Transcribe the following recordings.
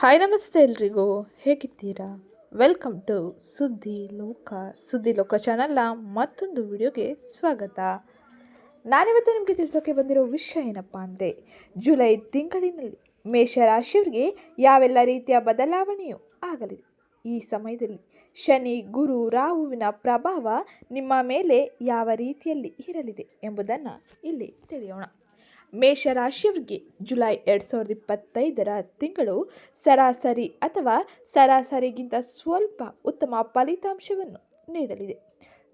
Hi ನಮಸ್ತೆ ಎಲ್ರಿಗೂ. ಹೇಗಿದ್ದೀರಾ? ವೆಲ್ಕಮ್ ಟು ಸುದ್ದಿ ಲೋಕ ಸುದ್ದಿ ಲೋಕ ಚಾನಲ್ನ ಮತ್ತೊಂದು ವಿಡಿಯೋಗೆ ಸ್ವಾಗತ. ನಾನಿವತ್ತು ನಿಮಗೆ ತಿಳಿಸೋಕೆ ಬಂದಿರೋ ವಿಷಯ ಏನಪ್ಪ ಅಂದರೆ, ಜುಲೈ ತಿಂಗಳಿನಲ್ಲಿ ಮೇಷರಾಶಿಯವರಿಗೆ ಯಾವೆಲ್ಲ ರೀತಿಯ ಬದಲಾವಣೆಯೂ ಆಗಲಿದೆ ಈ ಸಮಯದಲ್ಲಿ ಶನಿ, ಗುರು, ರಾಹುವಿನ ಪ್ರಭಾವ ನಿಮ್ಮ ಮೇಲೆ ಯಾವ ರೀತಿಯಲ್ಲಿ ಇರಲಿದೆ ಎಂಬುದನ್ನು ಇಲ್ಲಿ ತಿಳಿಯೋಣ. ಮೇಷರಾಶಿಯವರಿಗೆ ಜುಲೈ ಎರಡು ಸಾವಿರದ ಇಪ್ಪತ್ತೈದರ ತಿಂಗಳು ಸರಾಸರಿ ಅಥವಾ ಸರಾಸರಿಗಿಂತ ಸ್ವಲ್ಪ ಉತ್ತಮ ಫಲಿತಾಂಶವನ್ನು ನೀಡಲಿದೆ.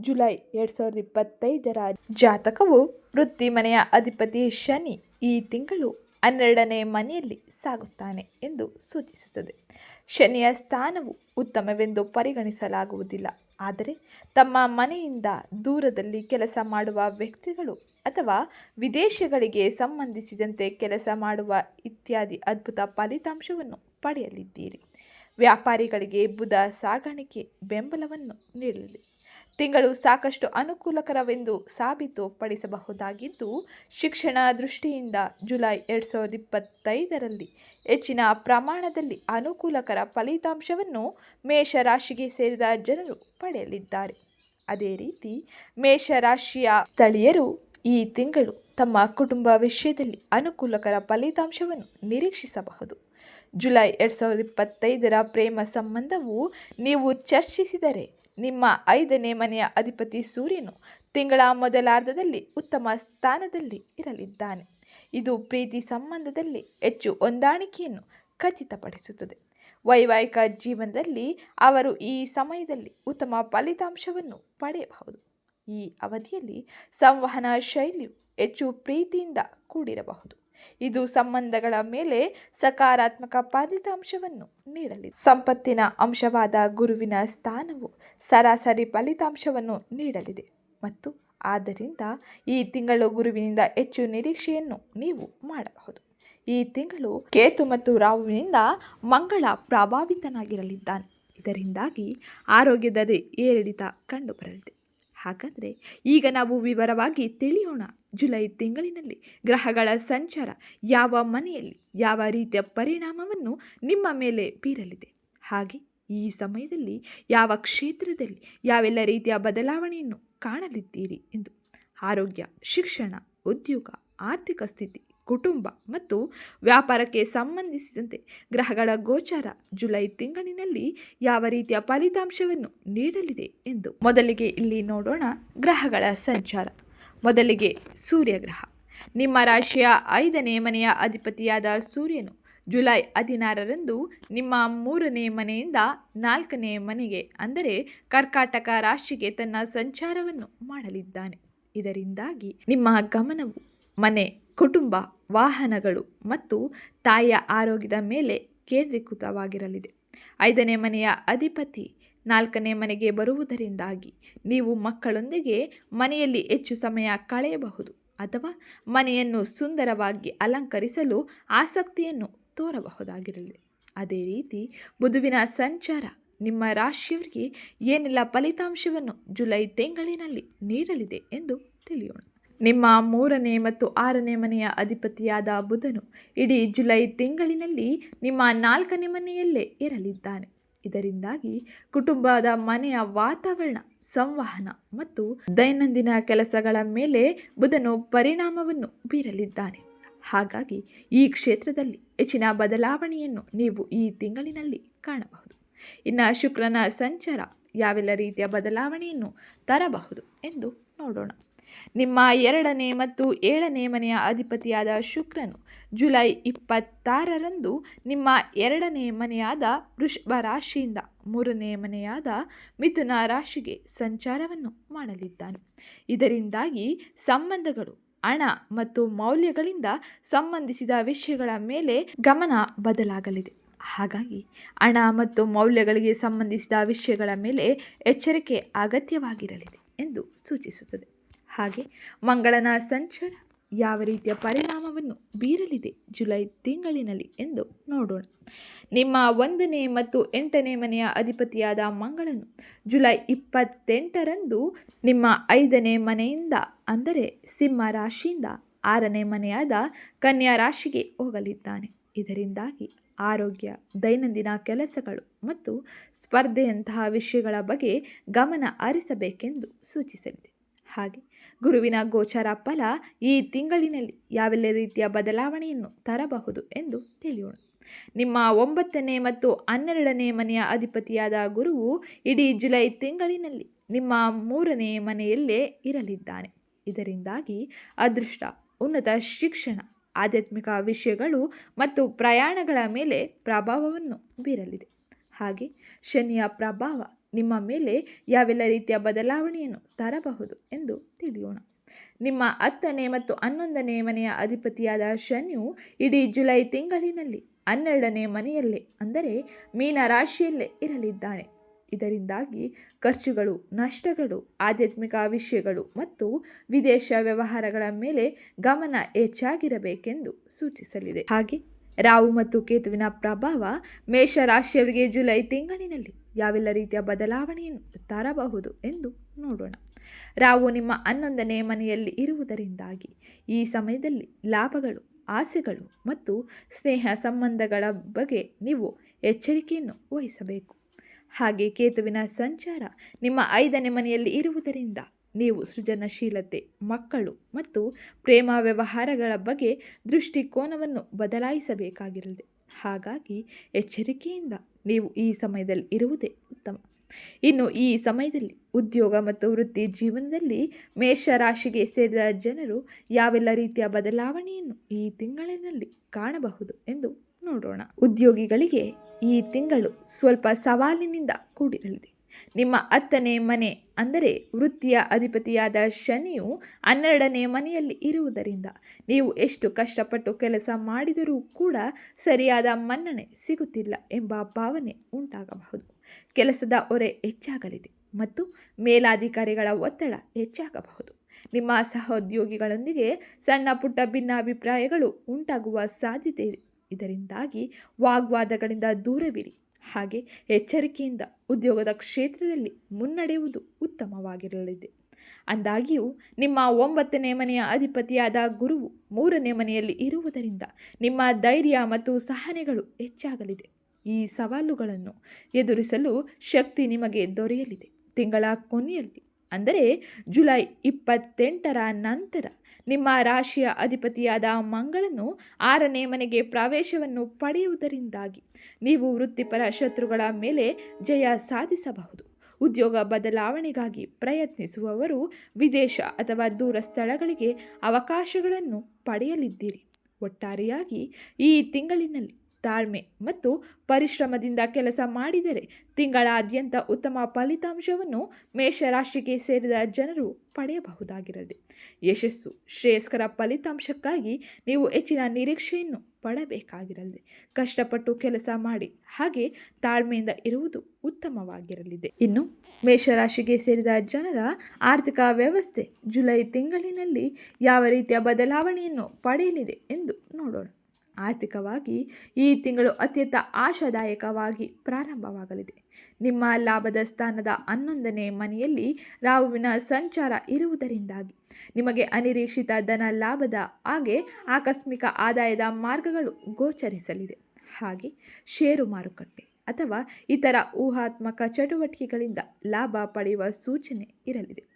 ಜುಲೈ ಎರಡು ಸಾವಿರದ ಇಪ್ಪತ್ತೈದರ ಜಾತಕವು ವೃತ್ತಿ ಮನೆಯ ಅಧಿಪತಿ ಶನಿ ಈ ತಿಂಗಳು ಹನ್ನೆರಡನೇ ಮನೆಯಲ್ಲಿ ಸಾಗುತ್ತಾನೆ ಎಂದು ಸೂಚಿಸುತ್ತದೆ. ಶನಿಯ ಸ್ಥಾನವು ಉತ್ತಮವೆಂದು ಪರಿಗಣಿಸಲಾಗುವುದಿಲ್ಲ. ಆದರೆ ತಮ್ಮ ಮನೆಯಿಂದ ದೂರದಲ್ಲಿ ಕೆಲಸ ಮಾಡುವ ವ್ಯಕ್ತಿಗಳು ಅಥವಾ ವಿದೇಶಗಳಿಗೆ ಸಂಬಂಧಿಸಿದಂತೆ ಕೆಲಸ ಮಾಡುವ ಇತ್ಯಾದಿ ಅದ್ಭುತ ಫಲಿತಾಂಶವನ್ನು ಪಡೆಯಲಿದ್ದೀರಿ. ವ್ಯಾಪಾರಿಗಳಿಗೆ ಬುಧ ಸಾಗಾಣಿಕೆ ಬೆಂಬಲವನ್ನು ನೀಡಲಿದೆ ತಿಂಗಳು ಸಾಕಷ್ಟು ಅನುಕೂಲಕರವೆಂದು ಸಾಬೀತುಪಡಿಸಬಹುದಾಗಿದ್ದು, ಶಿಕ್ಷಣ ದೃಷ್ಟಿಯಿಂದ ಜುಲೈ ಎರಡು ಸಾವಿರದ ಇಪ್ಪತ್ತೈದರಲ್ಲಿ ಹೆಚ್ಚಿನ ಪ್ರಮಾಣದಲ್ಲಿ ಅನುಕೂಲಕರ ಫಲಿತಾಂಶವನ್ನು ಮೇಷರಾಶಿಗೆ ಸೇರಿದ ಜನರು ಪಡೆಯಲಿದ್ದಾರೆ. ಅದೇ ರೀತಿ, ಮೇಷರಾಶಿಯ ಸ್ಥಳೀಯರು ಈ ತಿಂಗಳು ತಮ್ಮ ಕುಟುಂಬ ವಿಷಯದಲ್ಲಿ ಅನುಕೂಲಕರ ಫಲಿತಾಂಶವನ್ನು ನಿರೀಕ್ಷಿಸಬಹುದು. ಜುಲೈ ಎರಡು ಸಾವಿರದ ಇಪ್ಪತ್ತೈದರ ಪ್ರೇಮ ಸಂಬಂಧವು ನೀವು ಚರ್ಚಿಸಿದರೆ ನಿಮ್ಮ ಐದನೇ ಮನೆಯ ಅಧಿಪತಿ ಸೂರ್ಯನು ತಿಂಗಳ ಮೊದಲಾರ್ಧದಲ್ಲಿ ಉತ್ತಮ ಸ್ಥಾನದಲ್ಲಿ ಇರಲಿದ್ದಾನೆ. ಇದು ಪ್ರೀತಿ ಸಂಬಂಧದಲ್ಲಿ ಹೆಚ್ಚು ಹೊಂದಾಣಿಕೆಯನ್ನು ಖಚಿತಪಡಿಸುತ್ತದೆ. ವೈವಾಹಿಕ ಜೀವನದಲ್ಲಿ ಅವರು ಈ ಸಮಯದಲ್ಲಿ ಉತ್ತಮ ಫಲಿತಾಂಶವನ್ನು ಪಡೆಯಬಹುದು. ಈ ಅವಧಿಯಲ್ಲಿ ಸಂವಹನ ಶೈಲಿಯು ಹೆಚ್ಚು ಪ್ರೀತಿಯಿಂದ ಕೂಡಿರಬಹುದು. ಇದು ಸಂಬಂಧಗಳ ಮೇಲೆ ಸಕಾರಾತ್ಮಕ ಫಲಿತಾಂಶವನ್ನು ನೀಡಲಿದೆ ಸಂಪತ್ತಿನ ಅಂಶವಾದ ಗುರುವಿನ ಸ್ಥಾನವು ಸರಾಸರಿ ಫಲಿತಾಂಶವನ್ನು ನೀಡಲಿದೆ. ಮತ್ತು ಆದ್ದರಿಂದ ಈ ತಿಂಗಳು ಗುರುವಿನಿಂದ ಹೆಚ್ಚು ನಿರೀಕ್ಷೆಯನ್ನು ನೀವು ಮಾಡಬಹುದು. ಈ ತಿಂಗಳು ಕೇತು ಮತ್ತು ರಾಹುವಿನಿಂದ ಮಂಗಳ ಪ್ರಭಾವಿತನಾಗಿರಲಿದ್ದಾನೆ. ಇದರಿಂದಾಗಿ ಆರೋಗ್ಯದಲ್ಲಿ ಏರಿಳಿತ ಕಂಡುಬರಲಿದೆ. ಹಾಗಾದರೆ ಈಗ ನಾವು ವಿವರವಾಗಿ ತಿಳಿಯೋಣ. ಜುಲೈ ತಿಂಗಳಿನಲ್ಲಿ ಗ್ರಹಗಳ ಸಂಚಾರ ಯಾವ ಮನೆಯಲ್ಲಿ ಯಾವ ರೀತಿಯ ಪರಿಣಾಮವನ್ನು ನಿಮ್ಮ ಮೇಲೆ ಬೀರಲಿದೆ? ಹಾಗೆ ಈ ಸಮಯದಲ್ಲಿ ಯಾವ ಕ್ಷೇತ್ರದಲ್ಲಿ ಯಾವೆಲ್ಲ ರೀತಿಯ ಬದಲಾವಣೆಯನ್ನು ಕಾಣಲಿದ್ದೀರಿ ಎಂದು? ಆರೋಗ್ಯ, ಶಿಕ್ಷಣ, ಉದ್ಯೋಗ ಆರ್ಥಿಕ ಸ್ಥಿತಿ, ಕುಟುಂಬ ಮತ್ತು ವ್ಯಾಪಾರಕ್ಕೆ ಸಂಬಂಧಿಸಿದಂತೆ ಗ್ರಹಗಳ ಗೋಚಾರ ಜುಲೈ ತಿಂಗಳಿನಲ್ಲಿ ಯಾವ ರೀತಿಯ ಫಲಿತಾಂಶವನ್ನು ನೀಡಲಿದೆ ಎಂದು ಮೊದಲಿಗೆ ಇಲ್ಲಿ ನೋಡೋಣ. ಗ್ರಹಗಳ ಸಂಚಾರ. ಮೊದಲಿಗೆ ಸೂರ್ಯಗ್ರಹ. ನಿಮ್ಮ ರಾಶಿಯ ಐದನೇ ಮನೆಯ ಅಧಿಪತಿಯಾದ ಸೂರ್ಯನು ಜುಲೈ ಹದಿನಾರರಂದು ನಿಮ್ಮ ಮೂರನೇ ಮನೆಯಿಂದ ನಾಲ್ಕನೇ ಮನೆಗೆ, ಅಂದರೆ ಕರ್ಕಾಟಕ ರಾಶಿಗೆ ತನ್ನ ಸಂಚಾರವನ್ನು ಮಾಡಲಿದ್ದಾನೆ. ಇದರಿಂದಾಗಿ ನಿಮ್ಮ ಗಮನವು ಮನೆ, ಕುಟುಂಬ, ವಾಹನಗಳು ಮತ್ತು ತಾಯಿಯ ಆರೋಗ್ಯದ ಮೇಲೆ ಕೇಂದ್ರೀಕೃತವಾಗಿರಲಿದೆ. ಐದನೇ ಮನೆಯ ಅಧಿಪತಿ ನಾಲ್ಕನೇ ಮನೆಗೆ ಬರುವುದರಿಂದಾಗಿ ನೀವು ಮಕ್ಕಳೊಂದಿಗೆ ಮನೆಯಲ್ಲಿ ಹೆಚ್ಚು ಸಮಯ ಕಳೆಯಬಹುದು ಅಥವಾ ಮನೆಯನ್ನು ಸುಂದರವಾಗಿ ಅಲಂಕರಿಸಲು ಆಸಕ್ತಿಯನ್ನು ತೋರಬಹುದಾಗಿರಲಿದೆ. ಅದೇ ರೀತಿ ಬುಧುವಿನ ಸಂಚಾರ ನಿಮ್ಮ ರಾಶಿಯವರಿಗೆ ಏನೆಲ್ಲ ಫಲಿತಾಂಶವನ್ನು ಜುಲೈ ತಿಂಗಳಿನಲ್ಲಿ ನೀಡಲಿದೆ ಎಂದು ತಿಳಿಯೋಣ. ನಿಮ್ಮ ಮೂರನೇ ಮತ್ತು ಆರನೇ ಮನೆಯ ಅಧಿಪತಿಯಾದ ಬುಧನು ಇಡೀ ಜುಲೈ ತಿಂಗಳಿನಲ್ಲಿ ನಿಮ್ಮ ನಾಲ್ಕನೇ ಮನೆಯಲ್ಲೇ ಇರಲಿದ್ದಾನೆ. ಇದರಿಂದಾಗಿ ಕುಟುಂಬದ ಮನೆಯ ವಾತಾವರಣ, ಸಂವಹನ ಮತ್ತು ದೈನಂದಿನ ಕೆಲಸಗಳ ಮೇಲೆ ಬುಧನು ಪರಿಣಾಮವನ್ನು ಬೀರಲಿದ್ದಾನೆ. ಹಾಗಾಗಿ ಈ ಕ್ಷೇತ್ರದಲ್ಲಿ ಹೆಚ್ಚಿನ ಬದಲಾವಣೆಯನ್ನು ನೀವು ಈ ತಿಂಗಳಿನಲ್ಲಿ ಕಾಣಬಹುದು. ಇನ್ನು ಶುಕ್ರನ ಸಂಚಾರ ಯಾವೆಲ್ಲ ರೀತಿಯ ಬದಲಾವಣೆಯನ್ನು ತರಬಹುದು ಎಂದು ನೋಡೋಣ. ನಿಮ್ಮ ಎರಡನೇ ಮತ್ತು ಏಳನೇ ಮನೆಯ ಅಧಿಪತಿಯಾದ ಶುಕ್ರನು ಜುಲೈ ಇಪ್ಪತ್ತಾರರಂದು ನಿಮ್ಮ ಎರಡನೇ ಮನೆಯಾದ ವೃಷಭ ರಾಶಿಯಿಂದ ಮೂರನೇ ಮನೆಯಾದ ಮಿಥುನ ರಾಶಿಗೆ ಸಂಚಾರವನ್ನು ಮಾಡಲಿದ್ದಾನೆ. ಇದರಿಂದಾಗಿ ಸಂಬಂಧಗಳು, ಹಣ ಮತ್ತು ಮೌಲ್ಯಗಳಿಂದ ಸಂಬಂಧಿಸಿದ ವಿಷಯಗಳ ಮೇಲೆ ಗಮನ ಬದಲಾಗಲಿದೆ. ಹಾಗಾಗಿ ಹಣ ಮತ್ತು ಮೌಲ್ಯಗಳಿಗೆ ಸಂಬಂಧಿಸಿದ ವಿಷಯಗಳ ಮೇಲೆ ಎಚ್ಚರಿಕೆ ಅಗತ್ಯವಾಗಿರಲಿದೆ ಎಂದು ಸೂಚಿಸುತ್ತದೆ. ಹಾಗೆ ಮಂಗಳನ ಸಂಚಾರ ಯಾವ ರೀತಿಯ ಪರಿಣಾಮವನ್ನು ಬೀರಲಿದೆ ಜುಲೈ ತಿಂಗಳಿನಲ್ಲಿ ಎಂದು ನೋಡೋಣ. ನಿಮ್ಮ ಒಂದನೇ ಮತ್ತು ಎಂಟನೇ ಮನೆಯ ಅಧಿಪತಿಯಾದ ಮಂಗಳನು ಜುಲೈ ಇಪ್ಪತ್ತೆಂಟರಂದು ನಿಮ್ಮ ಐದನೇ ಮನೆಯಿಂದ, ಅಂದರೆ ಸಿಂಹ ರಾಶಿಯಿಂದ ಆರನೇ ಮನೆಯಾದ ಕನ್ಯಾ ರಾಶಿಗೆ ಹೋಗಲಿದ್ದಾನೆ. ಇದರಿಂದಾಗಿ ಆರೋಗ್ಯ, ದೈನಂದಿನ ಕೆಲಸಗಳು ಮತ್ತು ಸ್ಪರ್ಧೆಯಂತಹ ವಿಷಯಗಳ ಬಗ್ಗೆ ಗಮನ ಹರಿಸಬೇಕೆಂದು ಸೂಚಿಸಲಿದೆ. ಹಾಗೆ ಗುರುವಿನ ಗೋಚರ ಫಲ ಈ ತಿಂಗಳಿನಲ್ಲಿ ಯಾವೆಲ್ಲ ರೀತಿಯ ಬದಲಾವಣೆಯನ್ನು ತರಬಹುದು ಎಂದು ತಿಳಿಯೋಣ. ನಿಮ್ಮ ಒಂಬತ್ತನೇ ಮತ್ತು ಹನ್ನೆರಡನೇ ಮನೆಯ ಅಧಿಪತಿಯಾದ ಗುರುವು ಇಡೀ ಜುಲೈ ತಿಂಗಳಿನಲ್ಲಿ ನಿಮ್ಮ ಮೂರನೇ ಮನೆಯಲ್ಲೇ ಇರಲಿದ್ದಾನೆ. ಇದರಿಂದಾಗಿ ಅದೃಷ್ಟ, ಉನ್ನತ ಶಿಕ್ಷಣ, ಆಧ್ಯಾತ್ಮಿಕ ವಿಷಯಗಳು ಮತ್ತು ಪ್ರಯಾಣಗಳ ಮೇಲೆ ಪ್ರಭಾವವನ್ನು ಬೀರಲಿದೆ. ಹಾಗೆ ಶನಿಯ ಪ್ರಭಾವ ನಿಮ್ಮ ಮೇಲೆ ಯಾವೆಲ್ಲ ರೀತಿಯ ಬದಲಾವಣೆಯನ್ನು ತರಬಹುದು ಎಂದು ತಿಳಿಯೋಣ. ನಿಮ್ಮ ಹತ್ತನೇ ಮತ್ತು ಹನ್ನೊಂದನೇ ಮನೆಯ ಅಧಿಪತಿಯಾದ ಶನಿಯು ಇಡೀ ಜುಲೈ ತಿಂಗಳಿನಲ್ಲಿ ಹನ್ನೆರಡನೇ ಮನೆಯಲ್ಲೇ, ಅಂದರೆ ಮೀನ ರಾಶಿಯಲ್ಲೇ ಇರಲಿದ್ದಾನೆ. ಇದರಿಂದಾಗಿ ಖರ್ಚುಗಳು, ನಷ್ಟಗಳು, ಆಧ್ಯಾತ್ಮಿಕ ವಿಷಯಗಳು ಮತ್ತು ವಿದೇಶ ವ್ಯವಹಾರಗಳ ಮೇಲೆ ಗಮನ ಹೆಚ್ಚಾಗಿರಬೇಕೆಂದು ಸೂಚಿಸಲಿದೆ. ಹಾಗೆ ರಾಹು ಮತ್ತು ಕೇತುವಿನ ಪ್ರಭಾವ ಮೇಷ ರಾಶಿಯವರಿಗೆ ಜುಲೈ ತಿಂಗಳಿನಲ್ಲಿ ಯಾವೆಲ್ಲ ರೀತಿಯ ಬದಲಾವಣೆಯನ್ನು ತರಬಹುದು ಎಂದು ನೋಡೋಣ. ರಾವು ನಿಮ್ಮ ಹನ್ನೊಂದನೇ ಮನೆಯಲ್ಲಿ ಇರುವುದರಿಂದಾಗಿ ಈ ಸಮಯದಲ್ಲಿ ಲಾಭಗಳು, ಆಸೆಗಳು ಮತ್ತು ಸ್ನೇಹ ಸಂಬಂಧಗಳ ಬಗ್ಗೆ ನೀವು ಎಚ್ಚರಿಕೆಯನ್ನು ವಹಿಸಬೇಕು. ಹಾಗೆ ಕೇತುವಿನ ಸಂಚಾರ ನಿಮ್ಮ ಐದನೇ ಮನೆಯಲ್ಲಿ ಇರುವುದರಿಂದ ನೀವು ಸೃಜನಶೀಲತೆ, ಮಕ್ಕಳು ಮತ್ತು ಪ್ರೇಮ ವ್ಯವಹಾರಗಳ ಬಗ್ಗೆ ದೃಷ್ಟಿಕೋನವನ್ನು ಬದಲಾಯಿಸಬೇಕಾಗಿರಲಿದೆ ಹಾಗಾಗಿ ಎಚ್ಚರಿಕೆಯಿಂದ ನೀವು ಈ ಸಮಯದಲ್ಲಿ ಇರುವುದೇ ಉತ್ತಮ. ಇನ್ನು ಈ ಸಮಯದಲ್ಲಿ ಉದ್ಯೋಗ ಮತ್ತು ವೃತ್ತಿ ಜೀವನದಲ್ಲಿ ಮೇಷ ರಾಶಿಗೆ ಸೇರಿದ ಜನರು ಯಾವೆಲ್ಲ ರೀತಿಯ ಬದಲಾವಣೆಯನ್ನು ಈ ತಿಂಗಳಿನಲ್ಲಿ ಕಾಣಬಹುದು ಎಂದು ನೋಡೋಣ. ಉದ್ಯೋಗಿಗಳಿಗೆ ಈ ತಿಂಗಳು ಸ್ವಲ್ಪ ಸವಾಲಿನಿಂದ ಕೂಡಿರಲಿದೆ. ನಿಮ್ಮ ಹತ್ತನೇ ಮನೆ, ಅಂದರೆ ವೃತ್ತಿಯ ಅಧಿಪತಿಯಾದ ಶನಿಯು ಹನ್ನೆರಡನೇ ಮನೆಯಲ್ಲಿ ಇರುವುದರಿಂದ ನೀವು ಎಷ್ಟು ಕಷ್ಟಪಟ್ಟು ಕೆಲಸ ಮಾಡಿದರೂ ಕೂಡ ಸರಿಯಾದ ಮನ್ನಣೆ ಸಿಗುತ್ತಿಲ್ಲ ಎಂಬ ಭಾವನೆ ಉಂಟಾಗಬಹುದು. ಕೆಲಸದ ಹೊರೆ ಹೆಚ್ಚಾಗಲಿದೆ ಮತ್ತು ಮೇಲಾಧಿಕಾರಿಗಳ ಒತ್ತಡ ಹೆಚ್ಚಾಗಬಹುದು. ನಿಮ್ಮ ಸಹೋದ್ಯೋಗಿಗಳೊಂದಿಗೆ ಸಣ್ಣ ಪುಟ್ಟ ಭಿನ್ನಾಭಿಪ್ರಾಯಗಳು ಉಂಟಾಗುವ ಸಾಧ್ಯತೆ ಇದೆ ಇದರಿಂದಾಗಿ ವಾಗ್ವಾದಗಳಿಂದ ದೂರವಿರಿ. ಹಾಗೆ ಎಚ್ಚರಿಕೆಯಿಂದ ಉದ್ಯೋಗದ ಕ್ಷೇತ್ರದಲ್ಲಿ ಮುನ್ನಡೆಯುವುದು ಉತ್ತಮವಾಗಿರಲಿದೆ. ಅಂದಾಗಿಯೂ, ನಿಮ್ಮ ಒಂಬತ್ತನೇ ಮನೆಯ ಅಧಿಪತಿಯಾದ ಗುರುವು ಮೂರನೇ ಮನೆಯಲ್ಲಿ ಇರುವುದರಿಂದ ನಿಮ್ಮ ಧೈರ್ಯ ಮತ್ತು ಸಹನೆಗಳು ಹೆಚ್ಚಾಗಲಿದೆ. ಈ ಸವಾಲುಗಳನ್ನು ಎದುರಿಸಲು ಶಕ್ತಿ ನಿಮಗೆ ದೊರೆಯಲಿದೆ. ತಿಂಗಳ ಕೊನೆಯಲ್ಲಿ, ಅಂದರೆ ಜುಲೈ ಇಪ್ಪತ್ತೆಂಟರ ನಂತರ ನಿಮ್ಮ ರಾಶಿಯ ಅಧಿಪತಿಯಾದ ಮಂಗಳನು ಆರನೇ ಮನೆಗೆ ಪ್ರವೇಶವನ್ನು ಪಡೆಯುವುದರಿಂದಾಗಿ ನೀವು ವೃತ್ತಿಪರ ಶತ್ರುಗಳ ಮೇಲೆ ಜಯ ಸಾಧಿಸಬಹುದು. ಉದ್ಯೋಗ ಬದಲಾವಣೆಗಾಗಿ ಪ್ರಯತ್ನಿಸುವವರು ವಿದೇಶ ಅಥವಾ ದೂರ ಸ್ಥಳಗಳಿಗೆ ಅವಕಾಶಗಳನ್ನು ಪಡೆಯಲಿದ್ದೀರಿ. ಒಟ್ಟಾರೆಯಾಗಿ ಈ ತಿಂಗಳಿನಲ್ಲಿ ತಾಳ್ಮೆ ಮತ್ತು ಪರಿಶ್ರಮದಿಂದ ಕೆಲಸ ಮಾಡಿದರೆ ತಿಂಗಳಾದ್ಯಂತ ಉತ್ತಮ ಫಲಿತಾಂಶವನ್ನು ಮೇಷರಾಶಿಗೆ ಸೇರಿದ ಜನರು ಪಡೆಯಬಹುದಾಗಿರದೆ ಯಶಸ್ಸು ಶ್ರೇಯಸ್ಕರ ಫಲಿತಾಂಶಕ್ಕಾಗಿ ನೀವು ಹೆಚ್ಚಿನ ನಿರೀಕ್ಷೆಯನ್ನು ಪಡಬೇಕಾಗಿರಲಿದೆ ಕಷ್ಟಪಟ್ಟು ಕೆಲಸ ಮಾಡಿ ಹಾಗೆ ತಾಳ್ಮೆಯಿಂದ ಇರುವುದು ಉತ್ತಮವಾಗಿರಲಿದೆ. ಇನ್ನು ಮೇಷರಾಶಿಗೆ ಸೇರಿದ ಜನರ ಆರ್ಥಿಕ ವ್ಯವಸ್ಥೆ ಜುಲೈ ತಿಂಗಳಿನಲ್ಲಿ ಯಾವ ರೀತಿಯ ಬದಲಾವಣೆಯನ್ನು ಪಡೆಯಲಿದೆ ಎಂದು ನೋಡೋಣ. ಆರ್ಥಿಕವಾಗಿ ಈ ತಿಂಗಳು ಅತ್ಯಂತ ಆಶಾದಾಯಕವಾಗಿ ಪ್ರಾರಂಭವಾಗಲಿದೆ. ನಿಮ್ಮ ಲಾಭದ ಸ್ಥಾನದ ಹನ್ನೊಂದನೇ ಮನೆಯಲ್ಲಿ ರಾಹುವಿನ ಸಂಚಾರ ಇರುವುದರಿಂದಾಗಿ ನಿಮಗೆ ಅನಿರೀಕ್ಷಿತ ಧನ ಲಾಭದ ಹಾಗೆ ಆಕಸ್ಮಿಕ ಆದಾಯದ ಮಾರ್ಗಗಳು ಗೋಚರಿಸಲಿದೆ. ಹಾಗೆ ಷೇರು ಮಾರುಕಟ್ಟೆ ಅಥವಾ ಇತರ ಊಹಾತ್ಮಕ ಚಟುವಟಿಕೆಗಳಿಂದ ಲಾಭ ಪಡೆಯುವ ಸೂಚನೆ ಇರಲಿದೆ.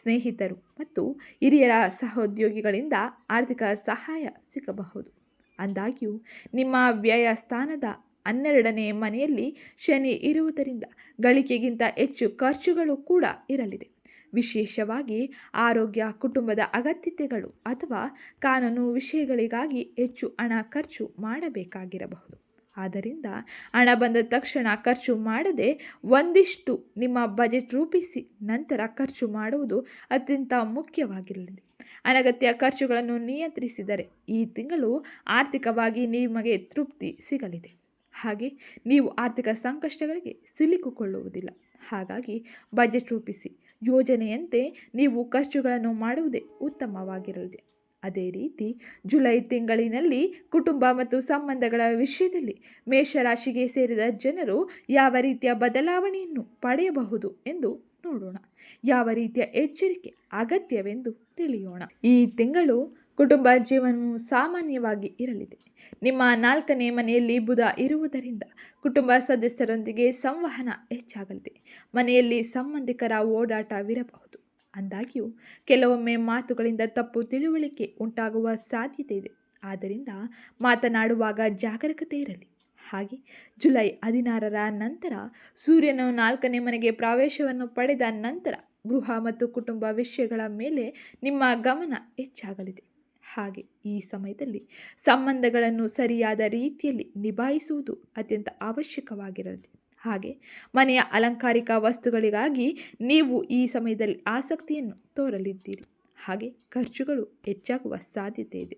ಸ್ನೇಹಿತರು ಮತ್ತು ಹಿರಿಯರ ಸಹೋದ್ಯೋಗಿಗಳಿಂದ ಆರ್ಥಿಕ ಸಹಾಯ ಸಿಗಬಹುದು. ಅಂದಾಗ್ಯೂ, ನಿಮ್ಮ ವ್ಯಯ ಸ್ಥಾನದ ಹನ್ನೆರಡನೇ ಮನೆಯಲ್ಲಿ ಶನಿ ಇರುವುದರಿಂದ ಗಳಿಕೆಗಿಂತ ಹೆಚ್ಚು ಖರ್ಚುಗಳು ಕೂಡ ಇರಲಿದೆ. ವಿಶೇಷವಾಗಿ ಆರೋಗ್ಯ, ಕುಟುಂಬದ ಅಗತ್ಯತೆಗಳು ಅಥವಾ ಕಾನೂನು ವಿಷಯಗಳಿಗಾಗಿ ಹೆಚ್ಚು ಹಣ ಖರ್ಚು ಮಾಡಬೇಕಾಗಿರಬಹುದು. ಆದ್ದರಿಂದ ಹಣ ಬಂದ ತಕ್ಷಣ ಖರ್ಚು ಮಾಡದೆ ಒಂದಿಷ್ಟು ನಿಮ್ಮ ಬಜೆಟ್ ರೂಪಿಸಿ ನಂತರ ಖರ್ಚು ಮಾಡುವುದು ಅತ್ಯಂತ ಮುಖ್ಯವಾಗಿರಲಿದೆ. ಅನಗತ್ಯ ಖರ್ಚುಗಳನ್ನು ನಿಯಂತ್ರಿಸಿದರೆ ಈ ತಿಂಗಳು ಆರ್ಥಿಕವಾಗಿ ನಿಮಗೆ ತೃಪ್ತಿ ಸಿಗಲಿದೆ. ಹಾಗೆ ನೀವು ಆರ್ಥಿಕ ಸಂಕಷ್ಟಗಳಿಗೆ ಸಿಲುಕಿಕೊಳ್ಳುವುದಿಲ್ಲ. ಹಾಗಾಗಿ ಬಜೆಟ್ ರೂಪಿಸಿ. ಯೋಜನೆಯಂತೆ ನೀವು ಖರ್ಚುಗಳನ್ನು ಮಾಡುವುದೇ ಉತ್ತಮವಾಗಿರಲಿದೆ. ಅದೇ ರೀತಿ ಜುಲೈ ತಿಂಗಳಿನಲ್ಲಿ ಕುಟುಂಬ ಮತ್ತು ಸಂಬಂಧಗಳ ವಿಷಯದಲ್ಲಿ ಮೇಷರಾಶಿಗೆ ಸೇರಿದ ಜನರು ಯಾವ ರೀತಿಯ ಬದಲಾವಣೆಯನ್ನು ಪಡೆಯಬಹುದು ಎಂದು ನೋಡೋಣ. ಯಾವ ರೀತಿಯ ಎಚ್ಚರಿಕೆ, ಅಗತ್ಯವೆಂದು ತಿಳಿಯೋಣ. ಈ ತಿಂಗಳು ಕುಟುಂಬ ಜೀವನವು ಸಾಮಾನ್ಯವಾಗಿ ಇರಲಿದೆ. ನಿಮ್ಮ ನಾಲ್ಕನೇ ಮನೆಯಲ್ಲಿ ಬುಧ ಇರುವುದರಿಂದ ಕುಟುಂಬ ಸದಸ್ಯರೊಂದಿಗೆ ಸಂವಹನ ಹೆಚ್ಚಾಗಲಿದೆ. ಮನೆಯಲ್ಲಿ ಸಂಬಂಧಿಕರ ಓಡಾಟವಿರಬಹುದು ಅಂದಾಗ್ಯೂ, ಕೆಲವೊಮ್ಮೆ ಮಾತುಗಳಿಂದ ತಪ್ಪು ತಿಳುವಳಿಕೆ ಉಂಟಾಗುವ ಸಾಧ್ಯತೆ ಇದೆ. ಆದ್ದರಿಂದ ಮಾತನಾಡುವಾಗ ಜಾಗರೂಕತೆ ಇರಲಿ. ಹಾಗೆ ಜುಲೈ ಹದಿನಾರರ ನಂತರ ಸೂರ್ಯನು ನಾಲ್ಕನೇ ಮನೆಗೆ ಪ್ರವೇಶವನ್ನು ಪಡೆದ ನಂತರ ಗೃಹ ಮತ್ತು ಕುಟುಂಬ ವಿಷಯಗಳ ಮೇಲೆ ನಿಮ್ಮ ಗಮನ ಹೆಚ್ಚಾಗಲಿದೆ. ಹಾಗೆ ಈ ಸಮಯದಲ್ಲಿ ಸಂಬಂಧಗಳನ್ನು ಸರಿಯಾದ ರೀತಿಯಲ್ಲಿ ನಿಭಾಯಿಸುವುದು ಅತ್ಯಂತ ಅವಶ್ಯಕವಾಗಿರಲಿದೆ. ಹಾಗೆ ಮನೆಯ ಅಲಂಕಾರಿಕ ವಸ್ತುಗಳಿಗಾಗಿ ನೀವು ಈ ಸಮಯದಲ್ಲಿ ಆಸಕ್ತಿಯನ್ನು ತೋರಲಿದ್ದೀರಿ. ಹಾಗೆ ಖರ್ಚುಗಳು ಹೆಚ್ಚಾಗುವ ಸಾಧ್ಯತೆ ಇದೆ.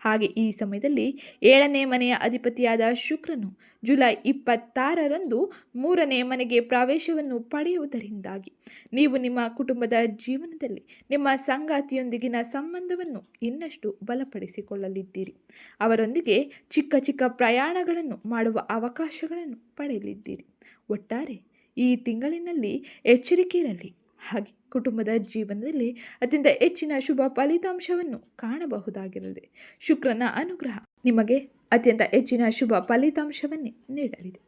ಹಾಗೆ ಈ ಸಮಯದಲ್ಲಿ ಏಳನೇ ಮನೆಯ ಅಧಿಪತಿಯಾದ ಶುಕ್ರನು ಜುಲೈ ಇಪ್ಪತ್ತಾರರಂದು ಮೂರನೇ ಮನೆಗೆ ಪ್ರವೇಶವನ್ನು ಪಡೆಯುವುದರಿಂದಾಗಿ. ನೀವು ನಿಮ್ಮ ಕುಟುಂಬದ ಜೀವನದಲ್ಲಿ ನಿಮ್ಮ ಸಂಗಾತಿಯೊಂದಿಗಿನ ಸಂಬಂಧವನ್ನು ಇನ್ನಷ್ಟು ಬಲಪಡಿಸಿಕೊಳ್ಳಲಿದ್ದೀರಿ. ಅವರೊಂದಿಗೆ ಚಿಕ್ಕ ಚಿಕ್ಕ ಪ್ರಯಾಣಗಳನ್ನು ಮಾಡುವ ಅವಕಾಶಗಳನ್ನು ಪಡೆಯಲಿದ್ದೀರಿ. ಒಟ್ಟಾರೆ ಈ ತಿಂಗಳಿನಲ್ಲಿ ಎಚ್ಚರಿಕೆ ಇರಲಿ ಹಾಗೆ ಕುಟುಂಬದ ಜೀವನದಲ್ಲಿ ಅತ್ಯಂತ ಹೆಚ್ಚಿನ ಶುಭ ಫಲಿತಾಂಶವನ್ನು ಕಾಣಬಹುದಾಗಿರಲಿದೆ. ಶುಕ್ರನ ಅನುಗ್ರಹ ನಿಮಗೆ ಅತ್ಯಂತ ಹೆಚ್ಚಿನ ಶುಭ ಫಲಿತಾಂಶವನ್ನೇ ನೀಡಲಿದೆ.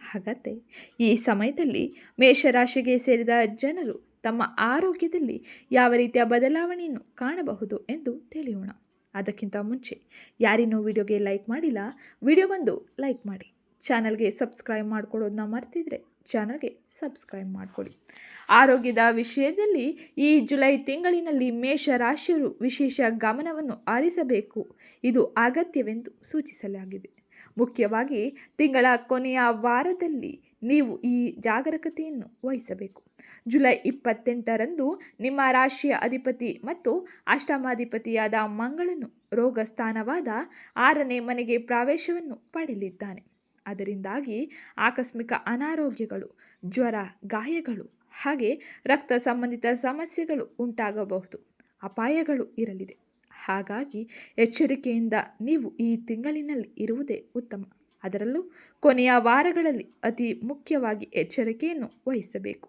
ಹಾಗಾದರೆ ಈ ಸಮಯದಲ್ಲಿ ಮೇಷರಾಶಿಗೆ ಸೇರಿದ ಜನರು ತಮ್ಮ ಆರೋಗ್ಯದಲ್ಲಿ ಯಾವ ರೀತಿಯ ಬದಲಾವಣೆಯನ್ನು ಕಾಣಬಹುದು ಎಂದು ತಿಳಿಯೋಣ. ಅದಕ್ಕಿಂತ ಮುಂಚೆ ಯಾರಿನ್ನೂ ವಿಡಿಯೋಗೆ ಲೈಕ್ ಮಾಡಿಲ್ಲ ವಿಡಿಯೋ ಬಂದು ಲೈಕ್ ಮಾಡಿ. ಚಾನಲ್ಗೆ ಸಬ್ಸ್ಕ್ರೈಬ್ ಮಾಡ್ಕೊಳ್ಳೋದನ್ನ ಮರ್ತಿದ್ರೆ ಚಾನಲ್ಗೆ ಸಬ್ಸ್ಕ್ರೈಬ್ ಮಾಡಿಕೊಳ್ಳಿ ಆರೋಗ್ಯದ ವಿಷಯದಲ್ಲಿ ಈ ಜುಲೈ ತಿಂಗಳಿನಲ್ಲಿ ಮೇಷರಾಶಿಯರು ವಿಶೇಷ ಗಮನವನ್ನು ಆರಿಸಬೇಕು ಇದು ಅಗತ್ಯವೆಂದು ಸೂಚಿಸಲಾಗಿದೆ. ಮುಖ್ಯವಾಗಿ ತಿಂಗಳ ಕೊನೆಯ ವಾರದಲ್ಲಿ ನೀವು ಈ ಜಾಗರೂಕತೆಯನ್ನು ವಹಿಸಬೇಕು. ಜುಲೈ ಇಪ್ಪತ್ತೆಂಟರಂದು ನಿಮ್ಮ ರಾಶಿಯ ಅಧಿಪತಿ ಮತ್ತು ಅಷ್ಟಮಾಧಿಪತಿಯಾದ ಮಂಗಳನು ರೋಗ ಸ್ಥಾನವಾದ ಆರನೇ ಮನೆಗೆ ಪ್ರವೇಶವನ್ನು ಪಡೆಯಲಿದ್ದಾನೆ. ಅದರಿಂದಾಗಿ ಆಕಸ್ಮಿಕ ಅನಾರೋಗ್ಯಗಳು, ಜ್ವರ, ಗಾಯಗಳು ಹಾಗೆ ರಕ್ತ ಸಂಬಂಧಿತ ಸಮಸ್ಯೆಗಳು ಉಂಟಾಗಬಹುದು, ಅಪಾಯಗಳು ಇರಲಿದೆ. ಹಾಗಾಗಿ ಎಚ್ಚರಿಕೆಯಿಂದ ನೀವು ಈ ತಿಂಗಳಿನಲ್ಲಿ ಇರುವುದೇ ಉತ್ತಮ. ಅದರಲ್ಲೂ ಕೊನೆಯ ವಾರಗಳಲ್ಲಿ ಅತಿ ಮುಖ್ಯವಾಗಿ ಎಚ್ಚರಿಕೆಯನ್ನು ವಹಿಸಬೇಕು.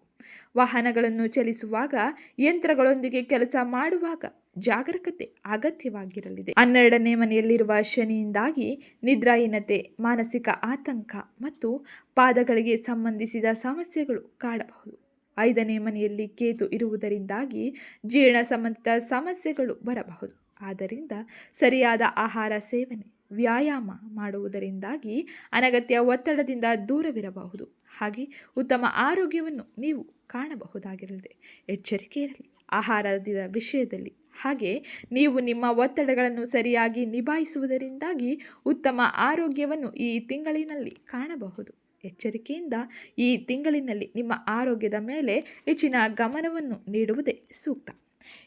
ವಾಹನಗಳನ್ನು ಚಲಿಸುವಾಗ ಯಂತ್ರಗಳೊಂದಿಗೆ ಕೆಲಸ ಮಾಡುವಾಗ ಜಾಗರೂಕತೆ ಅಗತ್ಯವಾಗಿರಲಿದೆ. ಹನ್ನೆರಡನೇ ಮನೆಯಲ್ಲಿರುವ ಶನಿಯಿಂದಾಗಿ ನಿದ್ರಾಹೀನತೆ, ಮಾನಸಿಕ ಆತಂಕ ಮತ್ತು ಪಾದಗಳಿಗೆ ಸಂಬಂಧಿಸಿದ ಸಮಸ್ಯೆಗಳು ಕಾಡಬಹುದು. ಐದನೇ ಮನೆಯಲ್ಲಿ ಕೇತು ಇರುವುದರಿಂದಾಗಿ ಜೀರ್ಣ ಸಂಬಂಧಿತ ಸಮಸ್ಯೆಗಳು ಬರಬಹುದು. ಆದ್ದರಿಂದ ಸರಿಯಾದ ಆಹಾರ ಸೇವನೆ, ವ್ಯಾಯಾಮ ಮಾಡುವುದರಿಂದಾಗಿ ಅನಗತ್ಯ ಒತ್ತಡದಿಂದ ದೂರವಿರಬಹುದು. ಹಾಗೆ ಉತ್ತಮ ಆರೋಗ್ಯವನ್ನು ನೀವು ಕಾಣಬಹುದಾಗಿರಲಿದೆ. ಎಚ್ಚರಿಕೆ ಇರಲಿ. ಆಹಾರದ ವಿಷಯದಲ್ಲಿ ಹಾಗೆ ನೀವು ನಿಮ್ಮ ಒತ್ತಡಗಳನ್ನು ಸರಿಯಾಗಿ ನಿಭಾಯಿಸುವುದರಿಂದಾಗಿ ಉತ್ತಮ ಆರೋಗ್ಯವನ್ನು ಈ ತಿಂಗಳಿನಲ್ಲಿ ಕಾಣಬಹುದು. ಎಚ್ಚರಿಕೆಯಿಂದ ಈ ತಿಂಗಳಿನಲ್ಲಿ ನಿಮ್ಮ ಆರೋಗ್ಯದ ಮೇಲೆ ಹೆಚ್ಚಿನ ಗಮನವನ್ನು ನೀಡುವುದೇ ಸೂಕ್ತ.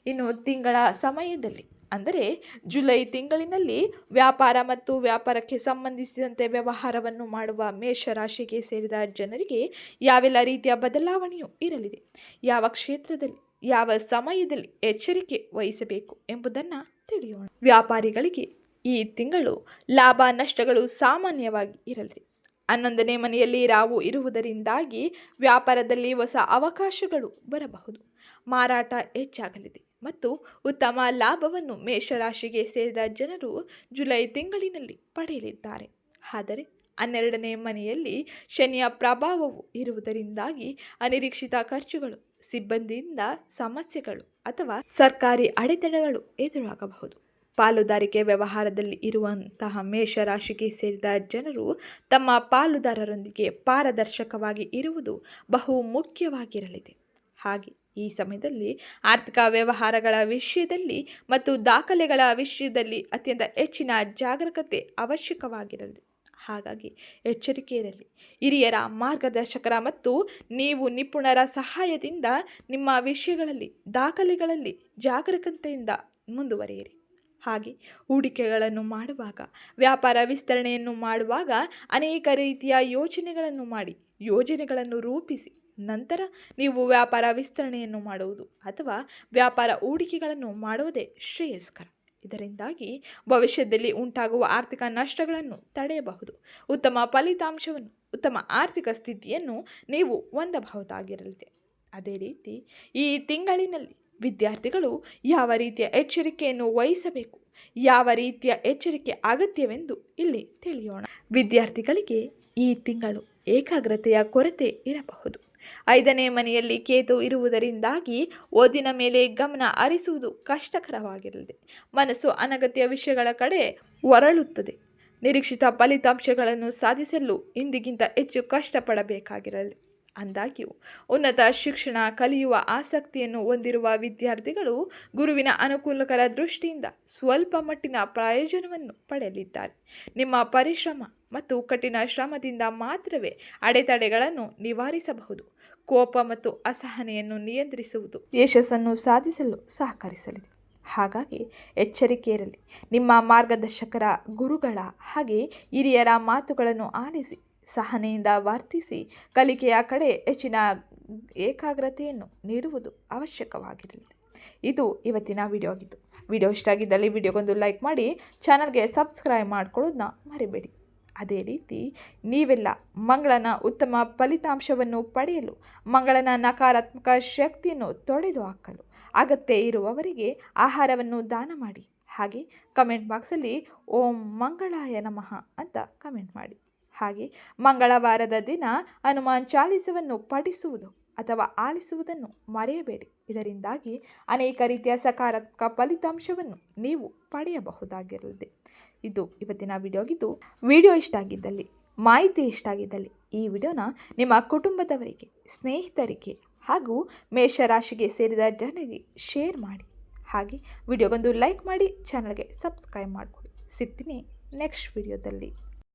ಇನ್ನು ತಿಂಗಳ ಸಮಯದಲ್ಲಿ, ಅಂದರೆ ಜುಲೈ ತಿಂಗಳಿನಲ್ಲಿ ವ್ಯಾಪಾರ ಮತ್ತು ವ್ಯಾಪಾರಕ್ಕೆ ಸಂಬಂಧಿಸಿದಂತೆ ವ್ಯವಹಾರವನ್ನು ಮಾಡುವ ಮೇಷರಾಶಿಗೆ ಸೇರಿದ ಜನರಿಗೆ ಯಾವೆಲ್ಲ ರೀತಿಯ ಬದಲಾವಣೆಯೂ ಇರಲಿದೆ? ಯಾವ ಕ್ಷೇತ್ರದಲ್ಲಿ? ಯಾವ ಸಮಯದಲ್ಲಿ ಎಚ್ಚರಿಕೆ ವಹಿಸಬೇಕು ಎಂಬುದನ್ನು ತಿಳಿಯೋಣ. ವ್ಯಾಪಾರಿಗಳಿಗೆ ಈ ತಿಂಗಳು ಲಾಭ ನಷ್ಟಗಳು ಸಾಮಾನ್ಯವಾಗಿ ಇರಲಿದೆ ಹನ್ನೊಂದನೇ ಮನೆಯಲ್ಲಿ ರಾವು ಇರುವುದರಿಂದಾಗಿ ವ್ಯಾಪಾರದಲ್ಲಿ ಹೊಸ ಅವಕಾಶಗಳು ಬರಬಹುದು. ಮಾರಾಟ ಹೆಚ್ಚಾಗಲಿದೆ ಮತ್ತು ಉತ್ತಮ ಲಾಭವನ್ನು ಮೇಷರಾಶಿಗೆ ಸೇರಿದ ಜನರು ಜುಲೈ ತಿಂಗಳಿನಲ್ಲಿ ಪಡೆಯಲಿದ್ದಾರೆ. ಆದರೆ ಹನ್ನೆರಡನೇ ಮನೆಯಲ್ಲಿ ಶನಿಯ ಪ್ರಭಾವವು ಇರುವುದರಿಂದಾಗಿ ಅನಿರೀಕ್ಷಿತ ಖರ್ಚುಗಳು ಸಿಬ್ಬಂದಿಯಿಂದ ಸಮಸ್ಯೆಗಳು ಅಥವಾ ಸರ್ಕಾರಿ ಅಡೆತಡೆಗಳು ಎದುರಾಗಬಹುದು. ಪಾಲುದಾರಿಕೆ ವ್ಯವಹಾರದಲ್ಲಿ ಇರುವಂತಹ ಮೇಷರಾಶಿಗೆ ಸೇರಿದ ಜನರು ತಮ್ಮ ಪಾಲುದಾರರೊಂದಿಗೆ ಪಾರದರ್ಶಕವಾಗಿ ಇರುವುದು ಬಹು ಮುಖ್ಯವಾಗಿರಲಿದೆ. ಹಾಗೆ ಈ ಸಮಯದಲ್ಲಿ ಆರ್ಥಿಕ ವ್ಯವಹಾರಗಳ ವಿಷಯದಲ್ಲಿ ಮತ್ತು ದಾಖಲೆಗಳ ವಿಷಯದಲ್ಲಿ ಅತ್ಯಂತ ಹೆಚ್ಚಿನ ಜಾಗರೂಕತೆ ಅವಶ್ಯಕವಾಗಿರಲಿದೆ. ಹಾಗಾಗಿ ಎಚ್ಚರಿಕೆ ಇರಲಿ ಹಿರಿಯರ ಮಾರ್ಗದರ್ಶಕರ ಮತ್ತು ನೀವು ನಿಪುಣರ ಸಹಾಯದಿಂದ ನಿಮ್ಮ ವಿಷಯಗಳಲ್ಲಿ, ದಾಖಲೆಗಳಲ್ಲಿ ಜಾಗರೂಕತೆಯಿಂದ ಮುಂದುವರಿಯಿರಿ. ಹಾಗೆ ಹೂಡಿಕೆಗಳನ್ನು ಮಾಡುವಾಗ, ವ್ಯಾಪಾರ ವಿಸ್ತರಣೆಯನ್ನು ಮಾಡುವಾಗ ಅನೇಕ ರೀತಿಯ ಯೋಜನೆಗಳನ್ನು ಮಾಡಿ, ಯೋಜನೆಗಳನ್ನು ರೂಪಿಸಿ, ನಂತರ ನೀವು ವ್ಯಾಪಾರ ವಿಸ್ತರಣೆಯನ್ನು ಮಾಡುವುದು ಅಥವಾ ವ್ಯಾಪಾರ ಹೂಡಿಕೆಗಳನ್ನು ಮಾಡುವುದೇ ಶ್ರೇಯಸ್ಕರ. ಇದರಿಂದಾಗಿ ಭವಿಷ್ಯದಲ್ಲಿ ಉಂಟಾಗುವ ಆರ್ಥಿಕ ನಷ್ಟಗಳನ್ನು ತಡೆಯಬಹುದು. ಉತ್ತಮ ಫಲಿತಾಂಶವನ್ನು, ಉತ್ತಮ ಆರ್ಥಿಕ ಸ್ಥಿತಿಯನ್ನು ನೀವು ಹೊಂದಬಹುದಾಗಿರಲಿದೆ. ಅದೇ ರೀತಿ ಈ ತಿಂಗಳಿನಲ್ಲಿ ವಿದ್ಯಾರ್ಥಿಗಳು ಯಾವ ರೀತಿಯ ಎಚ್ಚರಿಕೆಯನ್ನು ವಹಿಸಬೇಕು, ಯಾವ ರೀತಿಯ ಎಚ್ಚರಿಕೆ ಅಗತ್ಯವೆಂದು ಇಲ್ಲಿ ತಿಳಿಯೋಣ. ವಿದ್ಯಾರ್ಥಿಗಳಿಗೆ ಈ ತಿಂಗಳು ಏಕಾಗ್ರತೆಯ ಕೊರತೆ ಇರಬಹುದು. ಐದನೇ ಮನೆಯಲ್ಲಿ ಕೇತು ಇರುವುದರಿಂದಾಗಿ ಓದಿನ ಮೇಲೆ ಗಮನ ಹರಿಸುವುದು ಕಷ್ಟಕರವಾಗಿರಲಿದೆ. ಮನಸ್ಸು ಅನಗತ್ಯ ವಿಷಯಗಳ ಕಡೆ ಹೊರಳುತ್ತದೆ ನಿರೀಕ್ಷಿತ ಫಲಿತಾಂಶಗಳನ್ನು ಸಾಧಿಸಲು ಇಂದಿಗಿಂತ ಹೆಚ್ಚು ಕಷ್ಟಪಡಬೇಕಾಗಿರಲಿ. ಅಂದಾಗ್ಯೂ, ಉನ್ನತ ಶಿಕ್ಷಣ ಕಲಿಯುವ ಆಸಕ್ತಿಯನ್ನು ಹೊಂದಿರುವ ವಿದ್ಯಾರ್ಥಿಗಳು ಗುರುವಿನ ಅನುಕೂಲಕರ ದೃಷ್ಟಿಯಿಂದ ಸ್ವಲ್ಪ ಮಟ್ಟಿನ ಪ್ರಯೋಜನವನ್ನು ಪಡೆಯಲಿದ್ದಾರೆ. ನಿಮ್ಮ ಪರಿಶ್ರಮ ಮತ್ತು ಕಠಿಣ ಶ್ರಮದಿಂದ ಮಾತ್ರವೇ ಅಡೆತಡೆಗಳನ್ನು ನಿವಾರಿಸಬಹುದು. ಕೋಪ ಮತ್ತು ಅಸಹನೆಯನ್ನು ನಿಯಂತ್ರಿಸುವುದು ಯಶಸ್ಸನ್ನು ಸಾಧಿಸಲು ಸಹಕರಿಸಲಿದೆ. ಹಾಗಾಗಿ ಎಚ್ಚರಿಕೆ ಇರಲಿ ನಿಮ್ಮ ಮಾರ್ಗದರ್ಶಕರ ಗುರುಗಳ ಹಾಗೆ ಹಿರಿಯರ ಮಾತುಗಳನ್ನು ಆಲಿಸಿ, ಸಹನೆಯಿಂದ ವರ್ತಿಸಿ, ಕಲಿಕೆಯ ಕಡೆ ಹೆಚ್ಚಿನ ಏಕಾಗ್ರತೆಯನ್ನು ನೀಡುವುದು ಅವಶ್ಯಕವಾಗಿರಲಿದೆ ಇದು ಇವತ್ತಿನ ವಿಡಿಯೋ ಆಗಿತ್ತು. ವಿಡಿಯೋ ಇಷ್ಟ ಆಗಿದ್ದಲ್ಲಿ ವಿಡಿಯೋಗೊಂದು ಲೈಕ್ ಮಾಡಿ, ಚಾನಲ್ಗೆ ಸಬ್ಸ್ಕ್ರೈಬ್ ಮಾಡ್ಕೊಳ್ಳೋದನ್ನ ಮರಿಬೇಡಿ. ಅದೇ ರೀತಿ ನೀವೆಲ್ಲ ಮಂಗಳನ ಉತ್ತಮ ಫಲಿತಾಂಶವನ್ನು ಪಡೆಯಲು, ಮಂಗಳನ ನಕಾರಾತ್ಮಕ ಶಕ್ತಿಯನ್ನು ತೊಡೆದು ಹಾಕಲು ಅಗತ್ಯ ಇರುವವರಿಗೆ ಆಹಾರವನ್ನು ದಾನ ಮಾಡಿ. ಹಾಗೆ ಕಮೆಂಟ್ ಬಾಕ್ಸಲ್ಲಿ ಓಂ ಮಂಗಳಾಯ ನಮಃ ಅಂತ ಕಮೆಂಟ್ ಮಾಡಿ. ಹಾಗೆ ಮಂಗಳವಾರದ ದಿನ ಹನುಮಾನ್ ಚಾಲಿಸವನ್ನು ಪಠಿಸುವುದು ಅಥವಾ ಆಲಿಸುವುದನ್ನು ಮರೆಯಬೇಡಿ. ಇದರಿಂದಾಗಿ ಅನೇಕ ರೀತಿಯ ಸಕಾರಾತ್ಮಕ ಫಲಿತಾಂಶವನ್ನು ನೀವು ಪಡೆಯಬಹುದಾಗಿರಲಿದೆ. ಇದು ಇವತ್ತಿನ ವಿಡಿಯೋ ಆಗಿದ್ದು ವಿಡಿಯೋ ಇಷ್ಟ ಆಗಿದ್ದಲ್ಲಿ, ಮಾಹಿತಿ ಇಷ್ಟ ಆಗಿದ್ದಲ್ಲಿ ಈ ವಿಡಿಯೋನ ನಿಮ್ಮ ಕುಟುಂಬದವರಿಗೆ, ಸ್ನೇಹಿತರಿಗೆ ಹಾಗೂ ಮೇಷರಾಶಿಗೆ ಸೇರಿದ ಜನರಿಗೆ ಶೇರ್ ಮಾಡಿ. ಹಾಗೆ ವಿಡಿಯೋಗೊಂದು ಲೈಕ್ ಮಾಡಿ, ಚಾನಲ್ಗೆ ಸಬ್ಸ್ಕ್ರೈಬ್ ಮಾಡಿಕೊಡಿ. ಸಿಗ್ತೀನಿ ನೆಕ್ಸ್ಟ್ ವಿಡಿಯೋದಲ್ಲಿ.